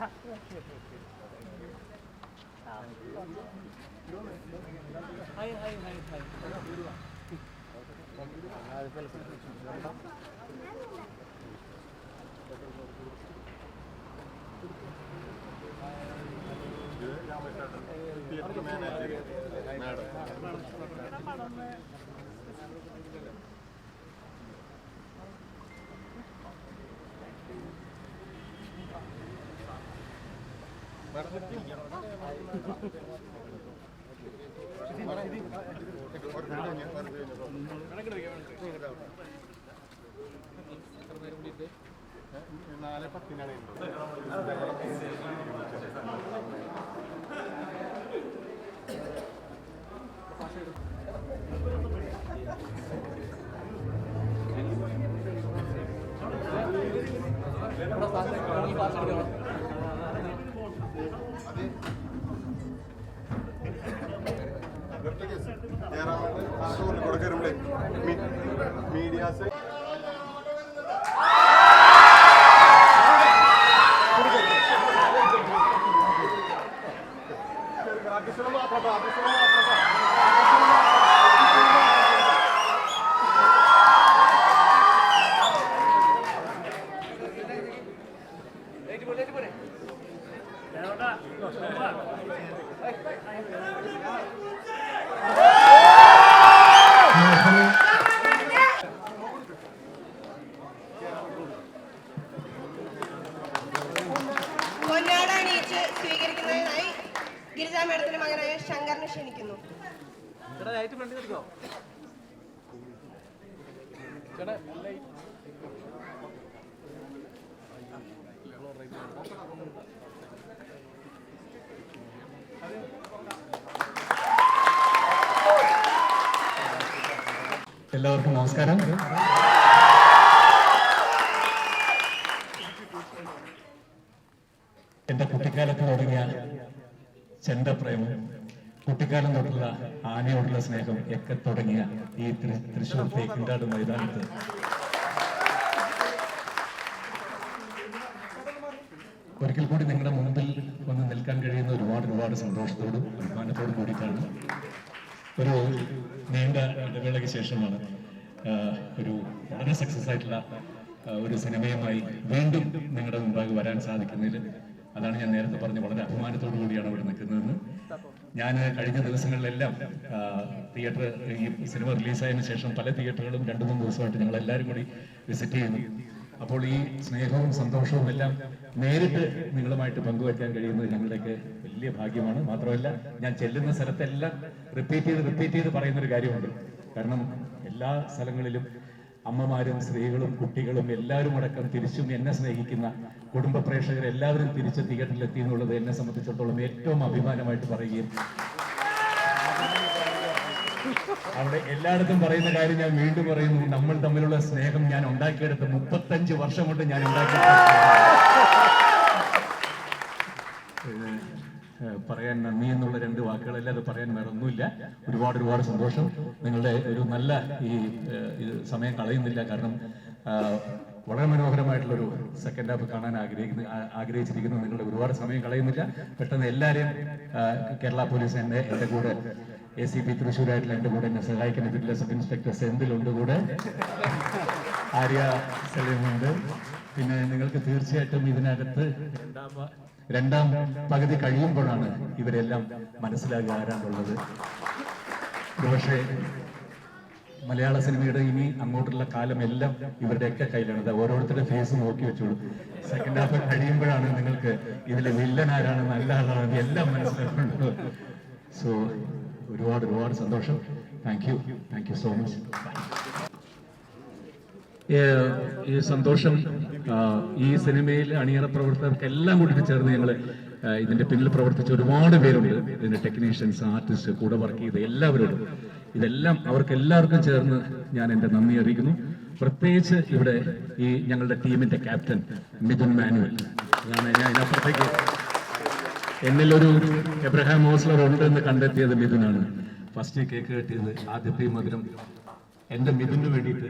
はいはいはいはい。നാല് പത്തിനാണ് ജയറാമേട്ടൻ मी मीडिया से Hey, hey, hey. ക്ഷണിക്കുന്നു. എല്ലാവർക്കും നമസ്കാരം. എന്റെ കുട്ടിക്കാലത്ത് തുടങ്ങിയ ചെണ്ടപ്രേമം കുട്ടിക്കാലം തൊട്ടുള്ള ആനയോടുള്ള സ്നേഹം ഒക്കെ തുടങ്ങിയ ഈ തൃശൂർ തേക്കിൻകാട് മൈതാനത്ത്. ഒരിക്കൽ കൂടി നിങ്ങളുടെ മുമ്പിൽ വന്ന് നിൽക്കാൻ കഴിയുന്ന ഒരുപാട് ഒരുപാട് സന്തോഷത്തോടും അഭിമാനത്തോടും കൂടിയിട്ടാണ്. ഒരു നീണ്ട ഇടവേളയ്ക്ക് ശേഷമാണ് ഒരു വളരെ സക്സസ് ആയിട്ടുള്ള ഒരു സിനിമയുമായി വീണ്ടും നിങ്ങളുടെ മുമ്പാകെ വരാൻ സാധിക്കുന്നതിൽ അതാണ് ഞാൻ നേരത്തെ പറഞ്ഞ വളരെ അഭിമാനത്തോടു കൂടിയാണ് അവിടെ നിൽക്കുന്നതെന്ന്. ഞാൻ കഴിഞ്ഞ ദിവസങ്ങളിലെല്ലാം തിയേറ്റർ ഈ സിനിമ റിലീസായതിനു ശേഷം പല തിയേറ്ററുകളും രണ്ടു മൂന്ന് ദിവസമായിട്ട് ഞങ്ങൾ എല്ലാവരും കൂടി വിസിറ്റ് ചെയ്യുന്നു. അപ്പോൾ ഈ സ്നേഹവും സന്തോഷവും എല്ലാം നേരിട്ട് നിങ്ങളുമായിട്ട് പങ്കുവയ്ക്കാൻ കഴിയുന്നത് ഞങ്ങളുടെയൊക്കെ വലിയ ഭാഗ്യമാണ്. മാത്രമല്ല ഞാൻ ചെല്ലുന്ന സ്ഥലത്തെല്ലാം റിപ്പീറ്റ് ചെയ്ത് റിപ്പീറ്റ് ചെയ്ത് പറയുന്നൊരു കാര്യമുണ്ട്. കാരണം എല്ലാ സ്ഥലങ്ങളിലും അമ്മമാരും സ്ത്രീകളും കുട്ടികളും എല്ലാവരും അടക്കം തിരിച്ചും എന്നെ സ്നേഹിക്കുന്ന കുടുംബ പ്രേക്ഷകർ എല്ലാവരും തിരിച്ച് തിയേറ്ററിലെത്തി എന്നുള്ളത് എന്നെ സംബന്ധിച്ചിടത്തോളം ഏറ്റവും അഭിമാനമായിട്ട് പറയുകയും അവിടെ എല്ലായിടത്തും പറയുന്ന കാര്യം ഞാൻ വീണ്ടും പറയുന്നു. നമ്മൾ തമ്മിലുള്ള സ്നേഹം ഞാൻ ഉണ്ടാക്കിയെടുത്ത് മുപ്പത്തഞ്ച് വർഷം കൊണ്ട് ഞാൻ ഉണ്ടാക്കിയെടുത്ത പറയാൻ നന്ദി എന്നുള്ള വാക്കുകളല്ലാതെ പറയാൻ വേറെ ഒന്നുമില്ല. ഒരുപാട് ഒരുപാട് സന്തോഷം. നിങ്ങളുടെ ഒരു നല്ല ഈ സമയം കളയുന്നില്ല. കാരണം വളരെ മനോഹരമായിട്ടുള്ളൊരു സെക്കൻഡ് ഹാഫ് കാണാൻ ആഗ്രഹിക്കുന്ന ആഗ്രഹിച്ചിരിക്കുന്നു. നിങ്ങളുടെ ഒരുപാട് സമയം കളയുന്നില്ല. പെട്ടെന്ന് എല്ലാവരെയും കേരള പോലീസ് എന്റെ എന്റെ കൂടെ എ സി പി തൃശ്ശൂരായിട്ടുള്ള എന്റെ കൂടെ എന്നെ സഹായിക്കുന്ന ജില്ലാ സബ് ഇൻസ്പെക്ടർ സെന്തിലുണ്ട് കൂടെ. ആര്യ സലീമുണ്ട് പിന്നെ നിങ്ങൾക്ക് തീർച്ചയായിട്ടും ഇതിനകത്ത് രണ്ടാം പ- രണ്ടാം പകുതി കഴിയുമ്പോഴാണ് ഇവരെല്ലാം മനസ്സിലാകുക ആരാണുള്ളത് ഒരുപക്ഷെ മലയാള സിനിമയുടെ ഇനി അങ്ങോട്ടുള്ള കാലം എല്ലാം ഇവരുടെയൊക്കെ കയ്യിലാണ്. ഓരോരുത്തരുടെ ഫേസ് നോക്കി വെച്ചോളൂ. സെക്കൻഡ് ഹാഫ് കഴിയുമ്പോഴാണ് നിങ്ങൾക്ക് ഇതിലെ വില്ലൻ ആരാണ് നല്ല ആളാണ് എല്ലാം മനസ്സിലാക്കുന്നത് സോ ഒരുപാട് ഒരുപാട് സന്തോഷം. Thank you thank you so much ഈ സന്തോഷം ഈ സിനിമയിൽ അണിയറ പ്രവർത്തകർക്ക് എല്ലാം കൂടി ചേർന്ന് ഞങ്ങൾ ഇതിന്റെ പിന്നിൽ പ്രവർത്തിച്ച ഒരുപാട് പേരുണ്ട്. ഇതിന്റെ ടെക്നീഷ്യൻസ് ആർട്ടിസ്റ്റ് കൂടെ വർക്ക് ചെയ്ത എല്ലാവരോടും. ഇതെല്ലാം അവർക്ക് എല്ലാവർക്കും ചേർന്ന് ഞാൻ എന്റെ നന്ദി അറിയിക്കുന്നു. പ്രത്യേകിച്ച് ഇവിടെ ഈ ഞങ്ങളുടെ ടീമിന്റെ ക്യാപ്റ്റൻ മിഥുൻ മാനുവൽ. ഞാൻ ഇതിനപ്പുറത്തേക്ക് എന്നിലൊരു എബ്രഹാം ഹോസ്ലർ ഉണ്ട് എന്ന് കണ്ടെത്തിയത് മിഥുനാണ്. ഫസ്റ്റ് കേക്ക് കെട്ടിയത് ആദ്യത്തെ മധുരം. എന്റെ മിഥുന് വേണ്ടിയിട്ട്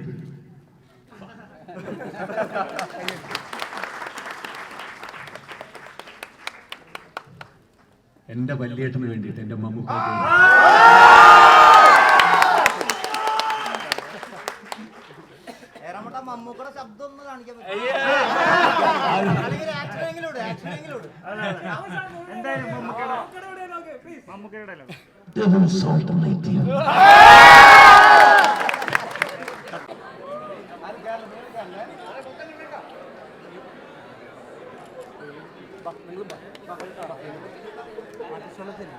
എന്റെ വല്യേട്ടന് വേണ്ടിയിട്ട് എന്റെ മമ്മൂക്ക മമ്മൂക്കയുടെ ശബ്ദം ഒന്ന് കാണിക്കാൻ പറ്റും. എന്തായാലും മമ്മൂക്കയുടെ ഭക്ഷണത്തിന്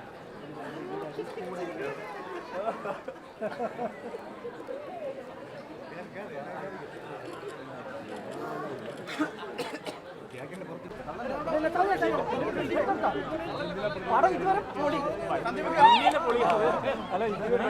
പടം അല്ല ഇതുവരെ